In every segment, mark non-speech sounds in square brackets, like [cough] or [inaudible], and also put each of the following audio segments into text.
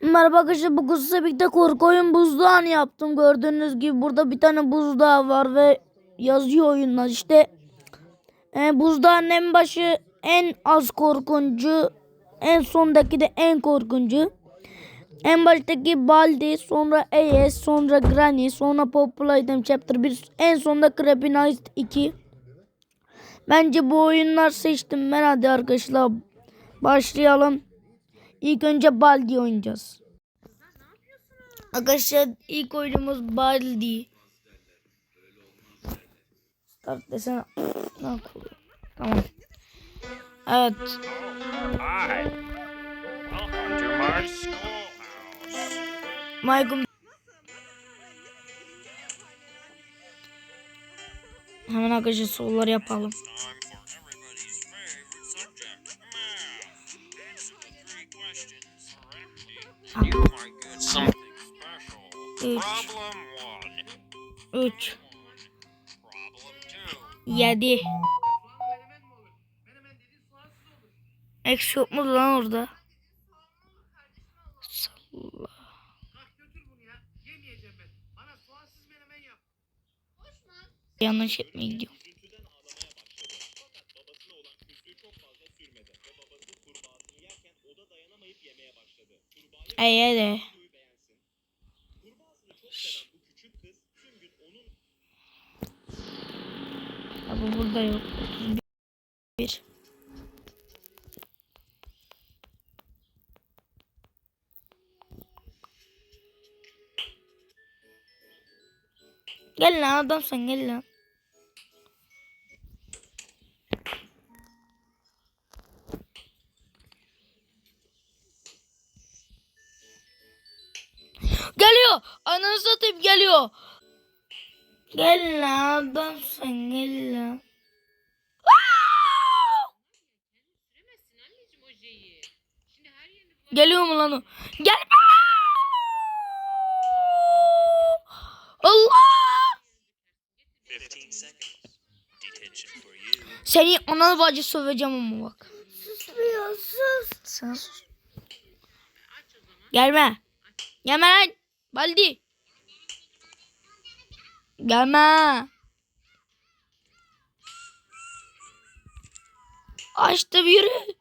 Merhaba arkadaşlar bugün size birlikte korku oyun buzdağını yaptım. Gördüğünüz gibi burada bir tane buzdağı var ve yazıyor oyunlar işte. E, buzdağın en başı en az korkuncu. En sondaki de en korkuncu. En baştaki Baldi, sonra AS, sonra Granny, sonra Popular Item Chapter 1, en sonunda Creepy Night 2. Bence bu oyunlar seçtim ben hadi arkadaşlar başlayalım. İlk önce Baldi oynayacağız. Arkadaşlar ilk oyunumuz Baldi. Start desene. Tamam. Evet. Hi. Welcome to my schoolhouse. Michael. Hemen arkadaşlar soruları yapalım. Üç. Problem one. 3, Problem two. 7. Eksi yok mu lan orada? Yanlış etmeye gidiyorum. Hadi. Ya bu burada yok. Gel lan adam sen gel lan. Geliyor. Ananı satayım geliyor. Gel lan adam sen gel lan. Geliyor mu lan o? Gel. Allah! Seni ananı bacı söveceğim ama bak. Susmuyor sus. Sen sus. Gelme. Gelme lan. Baldi. Gelme. Açtım yürü.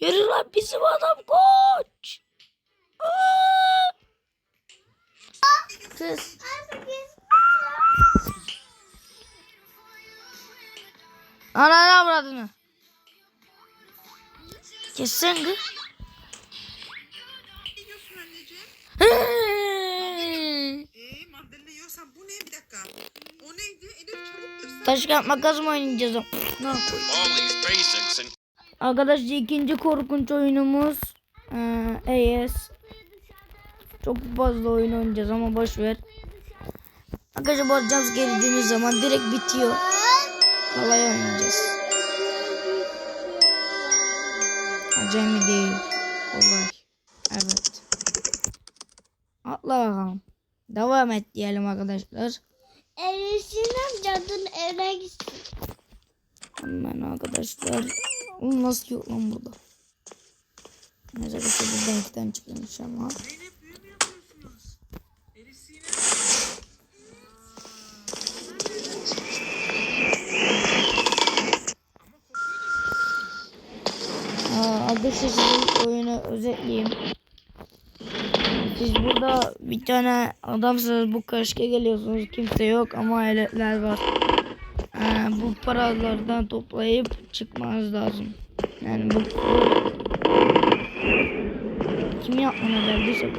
Yürü lan bizim adam koç. Aa! Kız. Ananı avradını. Kessen kız. yiyorsun anneciğim? Hı. Ee, mandalina yiyorsan bu ne? Bir dakika. O neydi? Elif çabuk göster. Taş kağıt makas mı oynayacağız? Ne and Arkadaşlar ikinci korkunç oyunumuz eee AS. Çok fazla oyun oynayacağız ama boş ver. Arkadaşlar bu geldiğimiz zaman direkt bitiyor. Kolay oynayacağız. Acemi değil. Kolay. Evet. Atla bakalım. Devam et diyelim arkadaşlar. Elisinin cadın eve gitsin. Hemen arkadaşlar. Oğlum nasıl yok lan burada? Neyse arkadaşlar buradan iki tane çıkıyormuş ama. Zeynep arkadaşlar size oyunu özetleyeyim. Siz burada bir tane adamsınız bu köşke geliyorsunuz kimse yok ama eletler var. Ee, bu paralardan toplayıp çıkmanız lazım. Yani bu kim yapmana geldiyse bu.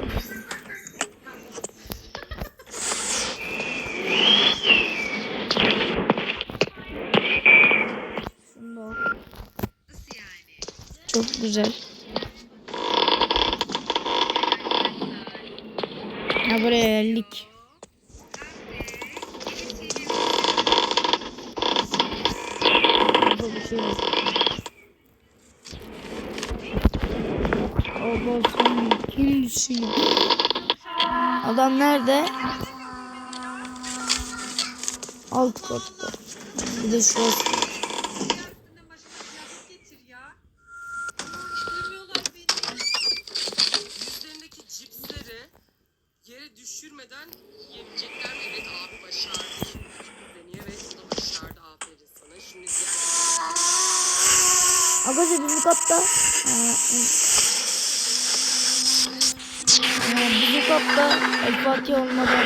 Şunu da al. Nasıl yani? Çok güzel. Ha buraya geldik. Burada bir şey var. Baba sen kimsin? Adam nerede? Alt katta. Bir de şurası. Üstünden başka kıyafet getir ya. Ama hiç duymuyorlar beni. Yüzlerindeki cipsleri yere düşürmeden yiyebilecekler mi? Evet abi başardı. Deniyor ve o da başardı. Aferin sana. Şimdi diğer Arkadaşlar bizim katta. Aa, Aa, bizim katta El Fatiha olmadan.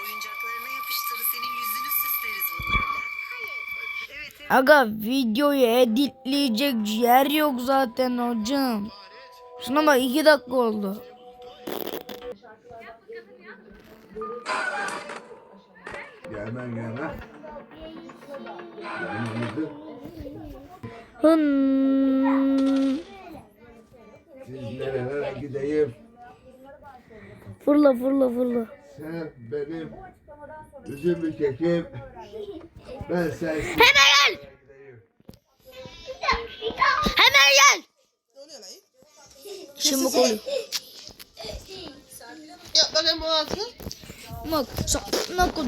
oyuncaklarına yapıştırır. Senin yüzünü süsleriz bunlarla. Evet, evet. Aga videoyu editleyecek yer yok zaten hocam. Şuna bak iki dakika oldu. Gelmem. Gelmem. Hın. Siz nerelere gideyim? Fırla fırla fırla. Sen benim üzümlü kekim. Ben sensiz. Hemen gel. Hemen gel. Şimdi koy. Yap bakayım bu altı. Bak sana koy.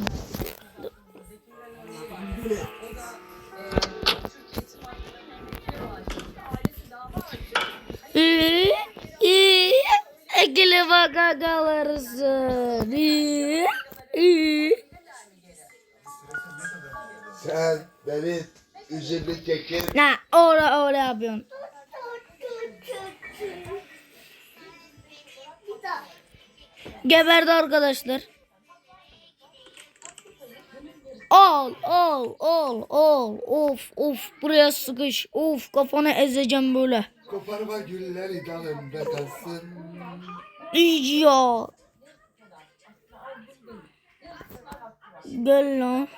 İyi, iyi. Ekili bak agalarısın. İyi, iyi. Sen benim üzümlü kekim. Ne, öyle öyle yapıyorsun. Geberdi arkadaşlar. Al al al al of of buraya sıkış of kafanı ezeceğim böyle. Koparma gülleri dalımda kalsın. Ya. Gel lan.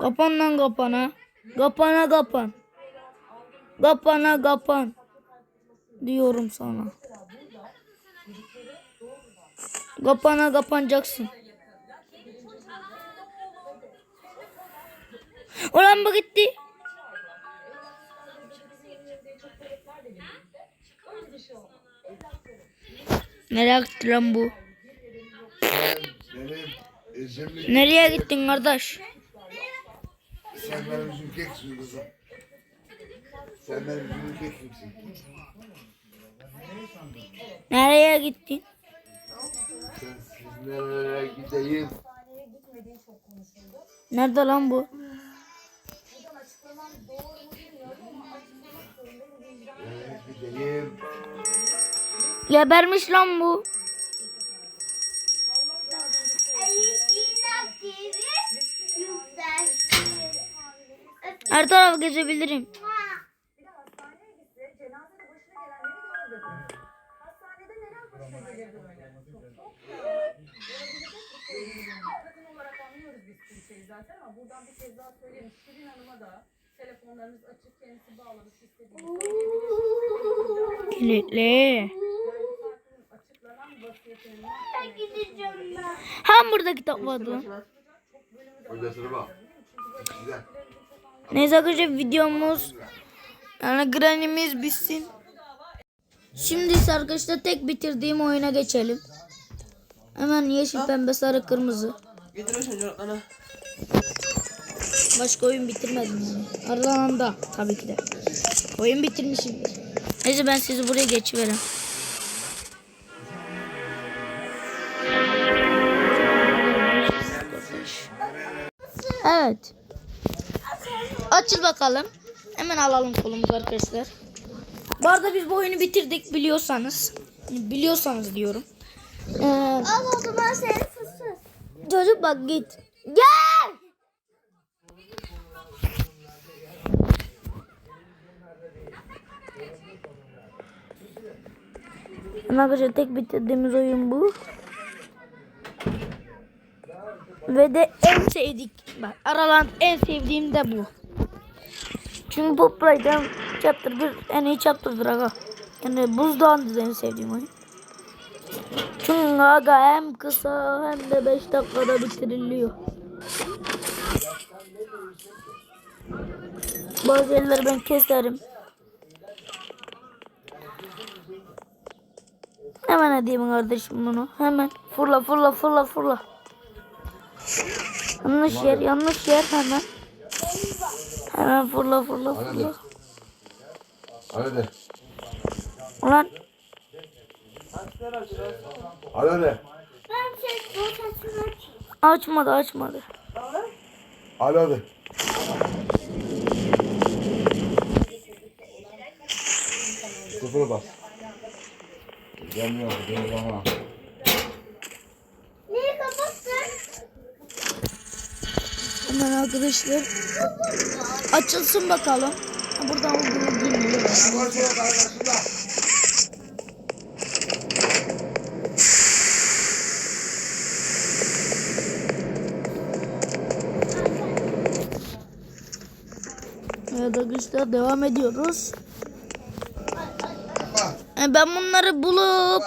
Kapan lan kapana. Kapana kapan. Kapana kapan. Diyorum sana. Kapana kapanacaksın. Ulan bu gitti. Nereye gitti lan bu? Nereye gittin kardeş? Sen benim üzüm keksin kızım. Sen benim üzümlü kekimsin. Nereye gittin? Sen siz nerelere gideyim? Nerede lan bu? Nereye gideyim? Gebermiş lan bu. Her tarafı gezebilirim. Kilitli. Hem burada kitap vardı. Hocasına bak. Güzel. Neyse arkadaşlar videomuz yani granimiz bitsin. Şimdi ise arkadaşlar tek bitirdiğim oyuna geçelim. Hemen yeşil, pembe, sarı, kırmızı. Başka oyun bitirmedim yani. Aralarında tabii ki de. Oyun bitirmişim. Neyse ben sizi buraya geçiverem. Evet. Açıl bakalım. Hemen alalım kolumuzu arkadaşlar. Bu arada biz bu oyunu bitirdik biliyorsanız. Biliyorsanız diyorum. Ee, Al o zaman seni fısır. çocuk bak git. Gel. Arkadaşlar tek bitirdiğimiz oyun bu. Ve de en sevdik. Bak aralan en sevdiğim de bu. Çünkü bu play'den chapter 1 en iyi chapter'dır aga. Yani buzdağında en sevdiğim oyun. Çünkü aga hem kısa hem de 5 dakikada bitiriliyor. Bazı yerleri ben keserim. Hemen edeyim kardeşim bunu. Hemen. Fırla fırla fırla fırla. Yanlış yer yanlış yer hemen. Hemen fırla fırla fırla. Hadi. Ulan Hadi. Açayım. açmadı açmadı. Hadi hadi. Sıfır bas. Gelmiyor. Gelmiyor ama. Neyi kapattın? Hemen arkadaşlar. Açılsın bakalım. Buradan olduğunu bilmiyorum. Evet arkadaşlar devam ediyoruz. E, Ben bunları bulup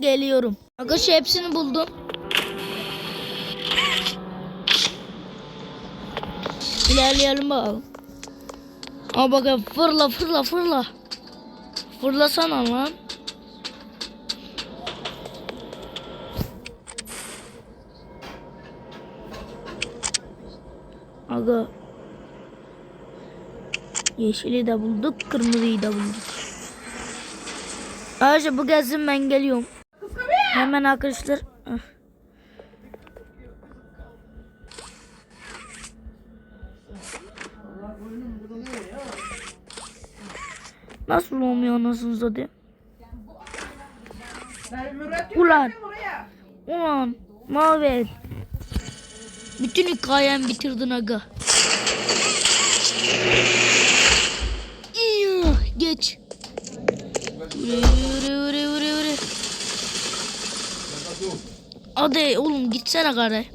geliyorum. Arkadaşlar hepsini buldum. İlerleyelim bakalım. Ama bakın fırla fırla fırla. Fırlasana lan. Aga. Yeşili de bulduk, kırmızıyı da bulduk. Arkadaşlar bu gelsin ben geliyorum. Hemen arkadaşlar. Nasıl olmuyor anasını satayım? Ulan. Ulan. Mavel. Bütün hikayemi bitirdin aga. Geç. Yürü yürü yürü yürü. Hadi oğlum gitsene gari.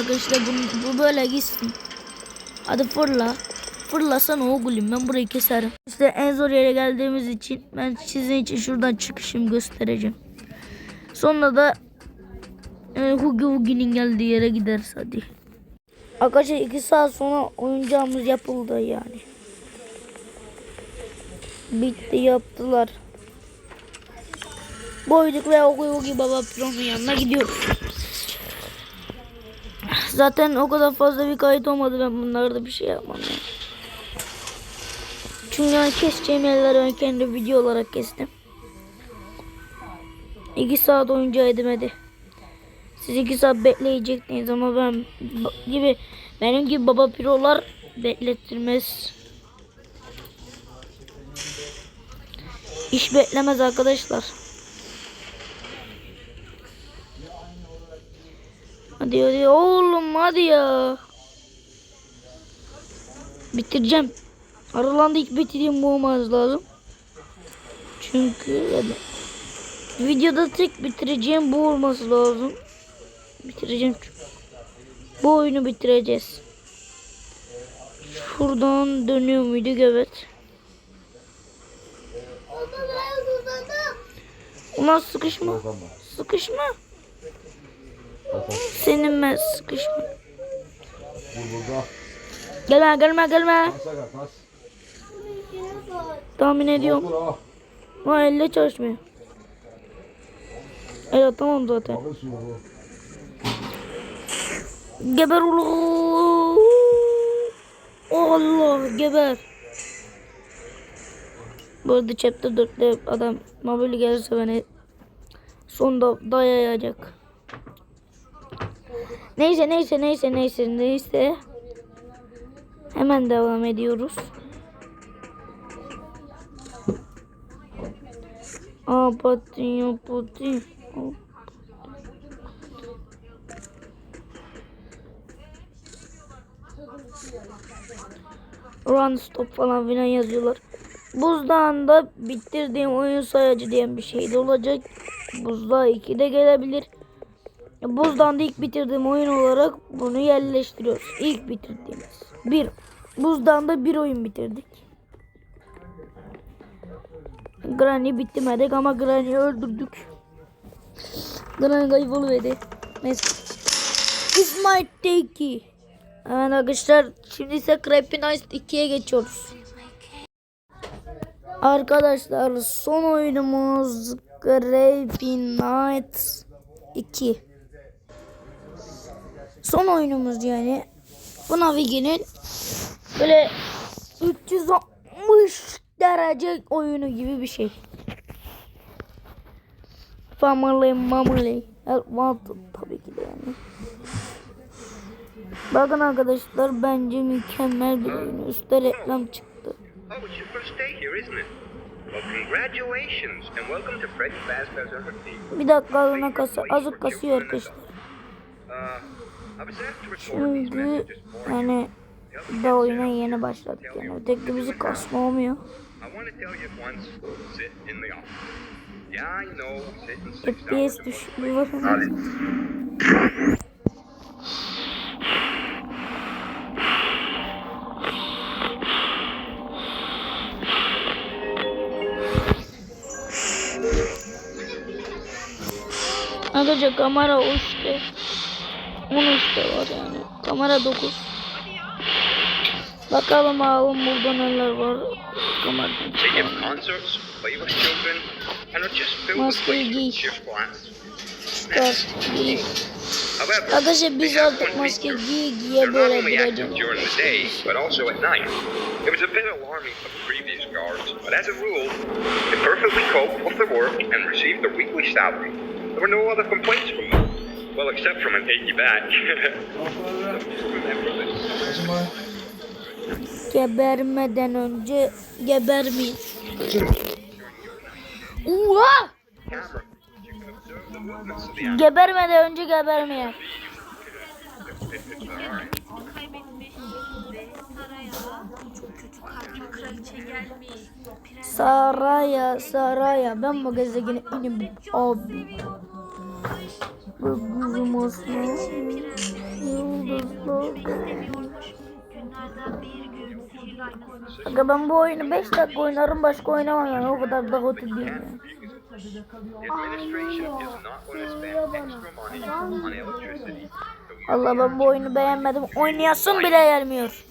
Arkadaşlar bu, bu böyle gitsin. Hadi fırla. Fırlasana oğlum ben burayı keserim. İşte en zor yere geldiğimiz için ben sizin için şuradan çıkışım göstereceğim. Sonra da e, Hugi Hugi'nin geldiği yere gideriz hadi. Arkadaşlar iki saat sonra oyuncağımız yapıldı yani. Bitti yaptılar. Boyduk ve Hugi Hugi Baba Pro'nun yanına gidiyoruz. Zaten o kadar fazla bir kayıt olmadı ben bunlarda bir şey yapmam yani. Çünkü yani keseceğim yerleri ben kendi video olarak kestim. 2 saat oyuncu edemedi. Siz 2 saat bekleyecektiniz ama ben gibi benim gibi baba pirolar beklettirmez. İş beklemez arkadaşlar. Hadi hadi oğlum hadi ya. Bitireceğim. Aralarında ilk bitireyim bu olmaz lazım. Çünkü yani videoda tek bitireceğim bu olması lazım. Bitireceğim çünkü. Bu oyunu bitireceğiz. Şuradan dönüyor muyduk evet. Ulan sıkışma. Sıkışma. Senin ben sıkışma. Gelme gelme gelme. Tahmin ediyorum. Ama elle çalışmıyor. Evet tamam zaten. Geber ulu. Allah geber. Bu arada chapter 4'te adam mobil gelirse beni sonda dayayacak. Neyse neyse neyse neyse neyse. Hemen devam ediyoruz. Aa patin patin. Run stop falan filan yazıyorlar. Buzdağında bitirdiğim oyun sayacı diyen bir şey de olacak. Buzdağı 2 de gelebilir. Buzdağında ilk bitirdiğim oyun olarak bunu yerleştiriyoruz. İlk bitirdiğimiz. Bir. Buzdağında bir oyun bitirdik. Granny bitmedik ama Granny'i öldürdük. Granny kayboluverdi. Neyse. İsmail Teki. Evet arkadaşlar şimdi ise Creepy Night 2'ye geçiyoruz. Arkadaşlar son oyunumuz Creepy Night 2. Son oyunumuz yani. Bu Navigi'nin böyle 360 derece oyunu gibi bir şey. Family Mamily. Help Wanted tabii ki de yani. Bakın arkadaşlar bence mükemmel bir oyun. Üstte reklam çıktı. Bir dakika alına kasa azıcık kasıyor arkadaşlar. Şimdi yani da oyuna yeni başladık yani teknimizi kasma olmuyor. FPS düşüyor. Arkadaşlar kamera uçtu. 13 de var yani. Kamera 9. Bakalım burada neler var. Maskeyi giy. Giy. Arkadaşlar biz artık maske giy giye böyle girelim. It was a bit alarming for the previous guards, but as a rule, they perfectly coped with the work and received their weekly salary. There were no other complaints from them. Well, except from an achy back. [laughs] Gebermeden önce gebermeyin. Oha! Gebermeden önce gebermeyin. Saraya, Saraya. Ben bu gezegene inim abi. Gözüm osman. Yıldızlar. Aga ben bu oyunu 5 dakika oynarım başka oynamam yani o kadar da kötü değil yani. Allah ben bu oyunu beğenmedim. Oynayasım bile gelmiyor.